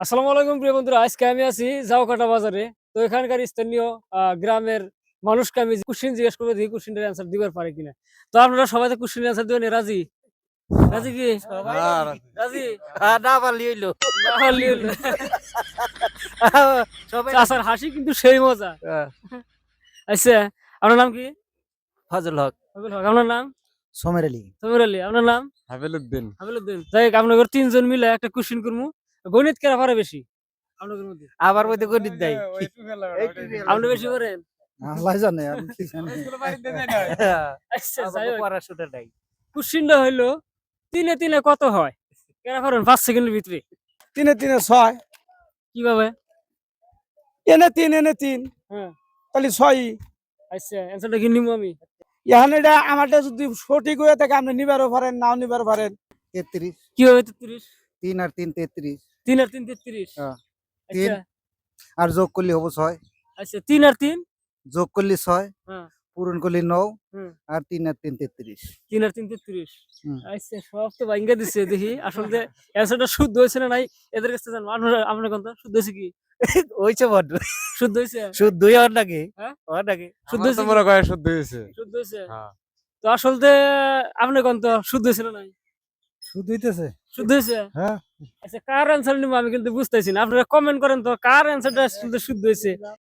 আসসালামু আলাইকুম প্রিয় বন্ধুরা আজকে আমি আছি জাওকাটা বাজারে। তো এখানকার স্থানীয় আহ, গ্রামের মানুষকে আমি কোশ্চিন জিজ্ঞেস করব দেখি কোশ্চিনের অ্যান্সার দিবার পারে কিনা। তো আপনারা সবাই তো কোশ্চিনের অ্যান্সার দিবেন রাজি? রাজি কি? রাজি। না পারলি হইল। না হলে হলো। সবাই চাচার হাসি কিন্তু সেই মজা। আচ্ছা আপনার নাম কি? ফজল হক। হাবিল হক আপনার নাম? সোমের আলী। সমীর আলী আপনার নাম? হাবিলুদ্দিন হাবিলুদ্দিন যাই আপনাদের তিনজন মিলে একটা কোশ্চিন করব গণিত কেরা পারে বেশি? আবার মধ্যে গণিত দেয়। আপনি বেশি করেন? আল্লাহ জানে আমি কি জানি। আচ্ছা যাই হোক। পড়াশোনা নাই। কোশ্চিনটা হইল তিনে তিনে কত হয়? কেনা পারেন? পাঁচ সেকেন্ডের ভিতরে। তিনে তিনে ছয়। কীভাবে? এনে তিন এনে তিন। হ্যাঁ। তাহলে ছয়। আচ্ছা অ্যান্সারটা কি নিবো আমি? এখানে এটা আমারটা যদি সঠিক হয়ে থাকে আপনি নিবারও পারেন নাও নিবার পারেন। তেত্রিশ। কীভাবে তেত্রিশ? তিন আর তিন তেত্রিশ। তিন আর তিন তেত্রিশ? হ্যাঁ, আচ্ছা। আর যোগ করলে হব ছয় আচ্ছা তিন আর তিন? যোগ করলে ছয় হ্যাঁ। পূরণ করলে নৌ হুম। আর তিন আর তিন তেত্রিশ। তিন আর তিন তেত্রিশ? আচ্ছা সব তো ভাঙ্গা দিচ্ছে দেখি। আসলে অ্যান্সারটা শুদ্ধ হয়েছে না নাই এদের কাছে জানো আপনার আপনার কোন শুদ্ধ হয়েছে কি? হইছে বড় শুদ্ধ হয়েছে? শুদ্ধই হওয়ার নাকি? হ্যাঁ? হওয়ার নাকি? শুদ্ধ হয়েছে মনে শুদ্ধ হয়েছে। শুদ্ধ হয়েছে? হ্যাঁ। তো আসলে আপনি কোন তো শুদ্ধ হয়েছে না নাই? হইতেছে? হ্যাঁ। আচ্ছা কার অ্যান্সার নিবো আমি কিন্তু বুঝতেছি না। আপনারা কমেন্ট করেন তো কার অ্যান্সারটা শুদ্ধ শুদ্ধ হয়েছে